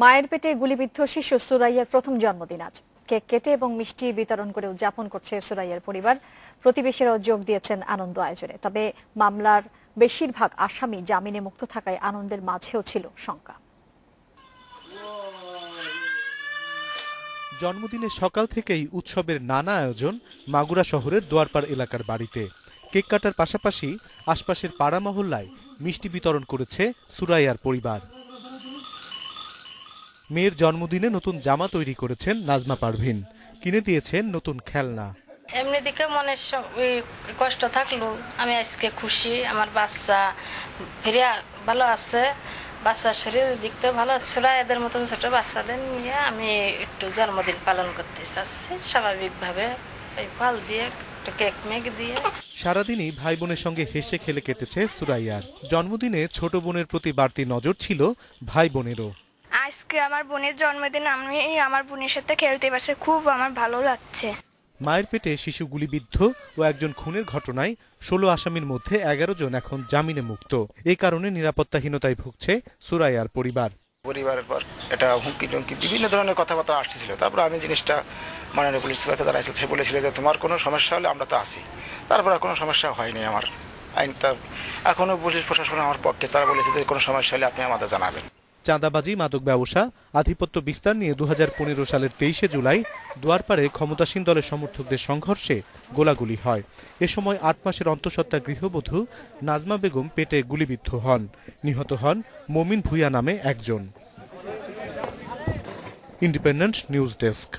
মায়ের পেটে গুলিবিদ্ধ শিশু সুরাইয়ার প্রথম জন্মদিন আজ। কেক কেটে এবং মিষ্টি বিতরণ করে উদযাপন করছে সুরাইয়ার পরিবার। প্রতিবেশীরাও যোগ দিয়েছেন আনন্দ আয়োজনে। তবে মামলার বেশিরভাগ আসামি জামিনে মুক্ত থাকায় আনন্দের মাঝেও ছিল শঙ্কা। জন্মদিনের সকাল থেকেই উৎসবের নানা আয়োজন মাগুরা শহরের দোয়ারপাড় এলাকার বাড়িতে। কেক কাটার পাশাপাশি আশপাশের পাড়া মহল্লায় মিষ্টি বিতরণ করেছে সুরাইয়ার পরিবার। মেয়ের জন্মদিনে নতুন জামা তৈরি করেছেন নাজমা পারভিন। কিনে দিয়েছেন নতুন খেলনা। এমনি দিকে মনের কষ্ট থাকল। আমি আজকে খুশি। আমার বাচ্চা ফিরে ভালো আছে। বাচ্চার শরীর দেখতে ভালো ছিল এদের মতন ছোট বাচ্চাদের নিয়ে আমি একটু জন্মদিন পালন করতে চাচ্ছি। স্বাভাবিকভাবে ওই ফল দিয়ে একটু কেক মেক দিয়ে। সারাদিনই ভাই বোনের সঙ্গে হেসে খেলে কেটেছে সুরাইয়ার। জন্মদিনে ছোট বোনের প্রতি বাড়তি নজর ছিল ভাই বোনেরও আজকে আমার বোনের জন্মদিন আমি আমার বোনের সাথে খেলতে পারছি খুব আমার ভালো লাগছে। মায়ের পেটে শিশু গুলিবিদ্ধ ও একজন খুনের ঘটনায় ষোলো আসামির মধ্যে এগারো জন এখন জামিনে মুক্ত। এ কারণে নিরাপত্তাহীনতায় ভুগছে সুরাইয়ার পরিবার। পরিবারের পর এটা হুমকি টুমকি বিভিন্ন ধরনের কথাবার্তা আসতেছিল। তারপর আমি জিনিসটা মাননীয় পুলিশ সুপারকে জানাইছিল সে বলেছিল যে তোমার কোনো সমস্যা হলে আমরা তো আছি। তারপর আর কোনো সমস্যা হয়নি আমার। আইন তা এখনও পুলিশ প্রশাসন আমার পক্ষে তারা বলেছে যে কোনো সমস্যা হলে আপনি আমাদের জানাবেন। চাঁদাবাজি, মাদক ব্যবসা, আধিপত্য বিস্তার নিয়ে দু হাজার পনেরো সালের তেইশে জুলাই দুয়ারপাড়ে ক্ষমতাসীন দলের সমর্থকদের সংঘর্ষে গোলাগুলি হয়। এ সময় আট মাসের অন্তঃসত্ত্বা গৃহবধূ নাজমা বেগম পেটে গুলিবিদ্ধ হন। নিহত হন মমিন ভুইয়া নামে একজন। Independent news desk.